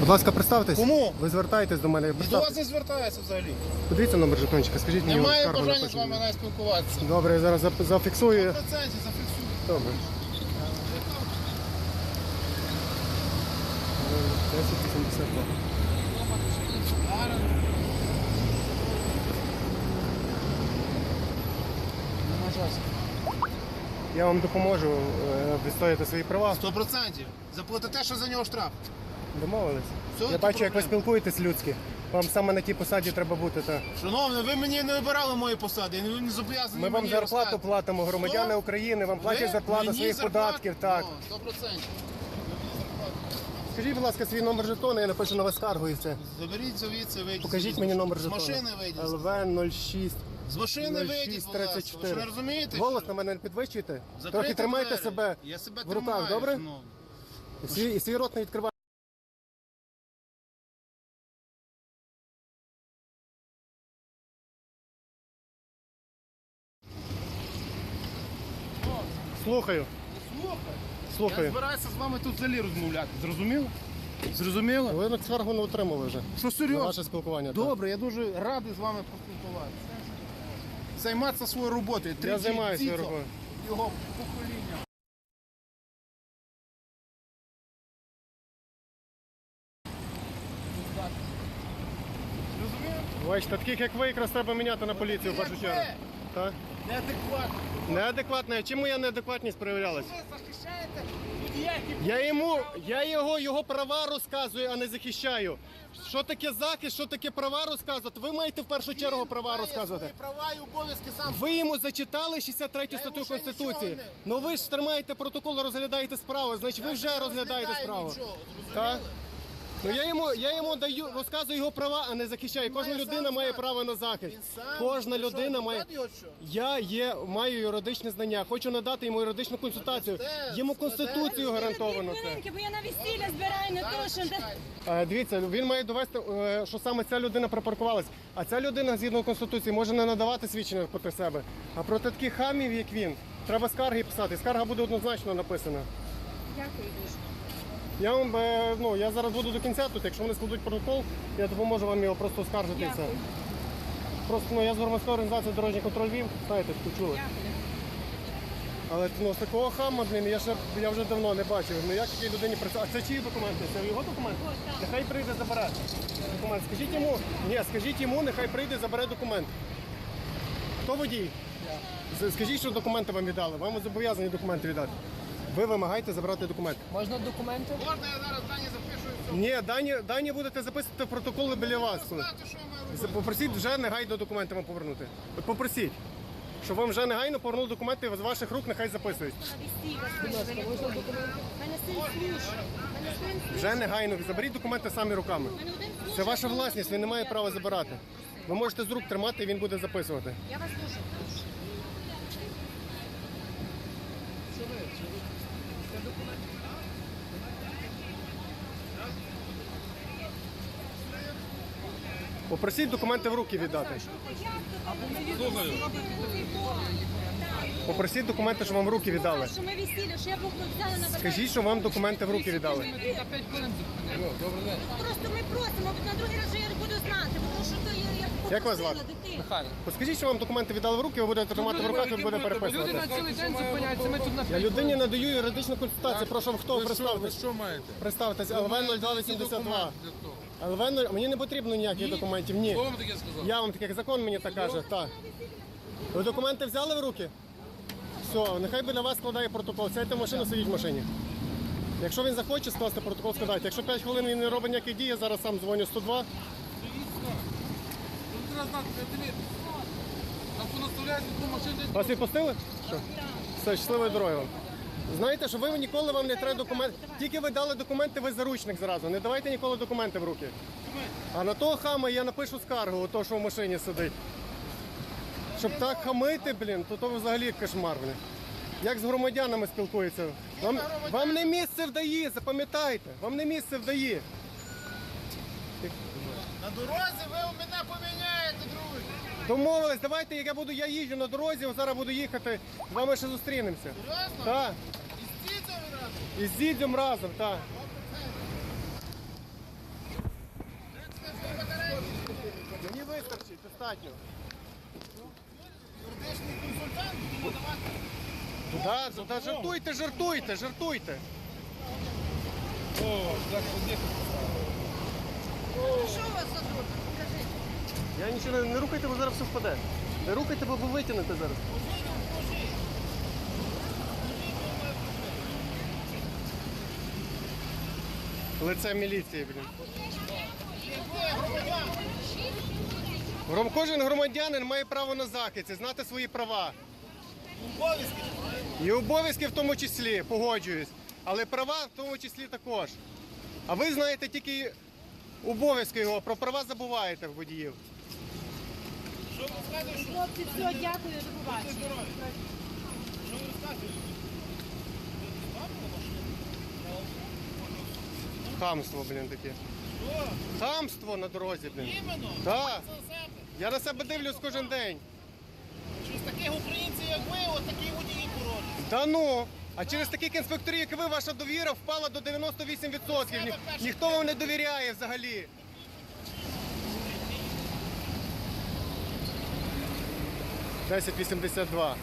Будь ласка, представтесь. Кому? Ви звертаєтесь до мене. До вас Представтесь. не звертається взагалі. Подивіться номер жетончика, скажіть мені. Немає скаргу бажання з вами навіть спілкуватися. Добре, я зараз зап- зафіксую. 100% зафіксую. Добре. 1082. Я вам допоможу е, відстояти свої права. 100%. Заплатите, що за нього штраф. Домовились. Все, Я бачу, як ви проблеми? спілкуєтесь людськи. Вам саме на тій посаді треба бути. Та. Шановний, ви мені не вибирали мої посади, і ви не зобов'язані Ми вам мені зарплату розказувати. платимо, громадяни Що? України, вам платять Ви зарплату мені своїх зарплату? податків. Так. Ну, 100%. Скажіть, будь ласка, свій номер жетону, я напишу на вас скаргу і все. Заберіть звідси, вийдіть. Покажіть мені номер З машини вийдіть. ЛВ 06 З машини вийдіть, будь ласка. Ви що, не розумієте? Голос на мене не підвищуйте. Закрийте Трохи тримайте двері. себе Я себе в руках, тримаю, добре? шановний. І свій, і свій рот не відкривайте. Слухаю. Слухай, я Слухаю. збираюся з вами тут взагалі розмовляти. Зрозуміло? Зрозуміло? Ви на скаргу не отримали вже. Що серйозно? ваше спілкування. так. Добре, я дуже радий з вами поспілкуватися. Займатися своєю роботою. Я займаюся роботою. Його покоління. Бачите, таких як ви якраз треба міняти на поліцію в першу чергу. Так? Неадекватно. Неадекватно. А Чому я неадекватність проявлялась? Ви захищаєте водія, який Я йому, я його, його права розказую, а не захищаю. Що таке захист, що таке права розказувати? Ви маєте в першу чергу права має розказувати. свої права і обов'язки сам. Ви йому зачитали 63 Я статтю йому ще Конституції. нічого Ну ви ж тримаєте протокол, розглядаєте справу, значить ви вже не розглядаєте розглядаю справу. нічого, Так? Ну я йому, я йому даю, розказую його права, а не захищаю. Кожна має людина сам має знати. право на захист. Він сам. Кожна що, людина має. адвокат його що? Я є, маю юридичне знання, хочу надати йому юридичну консультацію. Складе, Йому конституцію гарантовано це. Хвилинки, бо я на весілля збираю не то, Зараз що Е, Дивіться, він має довести, е, що саме ця людина припаркувалась. А ця людина, згідно конституції, може не надавати свідчення проти себе. А проти таких хамів, як він, треба скарги писати. Скарга буде однозначно написана. Дякую дуже. Я вам е, ну я зараз буду до кінця тут. Якщо вони складуть протокол, я допоможу вам його просто оскаржити. і все. Дякую. Просто ну я з громадської організації дорожній контроль вів, знаєте, почули. Дякую. Але ну з такого хама, блін, я ще я вже давно не бачив. Ну як такій людині працює. А це чиї документи? Це його документи? Нехай прийде забере документ. Скажіть йому, ні, скажіть йому, нехай прийде, забере документ. Хто водій? З- Скажіть, що документи вам віддали. Вам зобов'язані документи віддати. Ви вимагаєте забрати документи. Можна документи? Можна я зараз дані запишу і все? Ні, дані, дані будете записувати в протоколи біля вас. Знаєте, що я маю робити? Попросіть вже негайно документи вам повернути. От Попросіть, щоб вам вже негайно повернули документи з ваших рук, нехай записують. Вже негайно заберіть документи самі руками. Це ваша власність, він не має права забирати. Ви можете з рук тримати, і він буде записувати. Я вас дуже прошу. Попросіть документи в руки віддати. Слухаю. Попросіть документи, що вам в руки віддали. Що ми весілля, що я був взяла на Скажіть, що вам документи в руки віддали. Просто ми просимо, бо на другий раз же я як Як вас звати? Михайло. Скажіть, що вам документи віддали в руки, ви будете тримати в руках і буде Люди переписувати. на цілий день зупиняються, ми тут на Я людині надаю юридичну консультацію. Прошу, хто Ви представитись? що маєте? Представтесь, ЛВ 0282. ЛВ 0... Мені не потрібно ніяких документів. Ні. Хто вам таке сказав? Я вам таке закон мені так каже. Так. Ви документи взяли в руки? Все, нехай біля вас складає протокол. Сядьте в машину, сидіть в машині. Якщо він захоче скласти протокол, складайте. Якщо 5 хвилин він не робить ніяких дій, я зараз сам дзвоню 102. Треба знати, де Там понаставляють машину. Вас відпустили? Що? Все, щасливої дороги вам. Знаєте, що ви ніколи вам не треба документи. Тільки ви дали документи, ви заручник зразу. Не давайте ніколи документи в руки. А на того хама я напишу скаргу, то, що в машині сидить. Щоб так хамити, блін, то то взагалі кошмар. Блін. Як з громадянами спілкуються. Вам, вам не місце вдає, запам'ятайте. Вам не місце вдає. На дорозі ви у мене поміняєте, друзі. Домовились, давайте як я буду, я їжджу на дорозі, зараз буду їхати, два ми ще зустрінемося. Серйозно? Так. І з дідом разом? І з дідом разом, так. Мені вистачить, достатньо. Юридичний консультант буде давати. Так, та жартуйте, жартуйте, жартуйте. О, так, Що у вас за друг? Я нічого не, не рухайте, бо зараз все впаде. Не рухайте, бо ви витягнете зараз. Лице міліції, блін. Гром- Кожен громадянин має право на захист і знати свої права. І обов'язки в тому числі, погоджуюсь. Але права в тому числі також. А ви знаєте тільки обов'язки його, про права забуваєте в водіїв. Хлопці, все, дякую, до побачення. Що ви розказуєте? Хамство, блін, таке. Хамство на дорозі, блін. Іменно. Так. Я на себе дивлюсь кожен день. Через таких українців, як ви, от такі водії порожні. Та ну. А через таких інспекторів, як ви, ваша довіра впала до 98%. Ні- ніхто вам не довіряє взагалі. Десять вісімдесят два.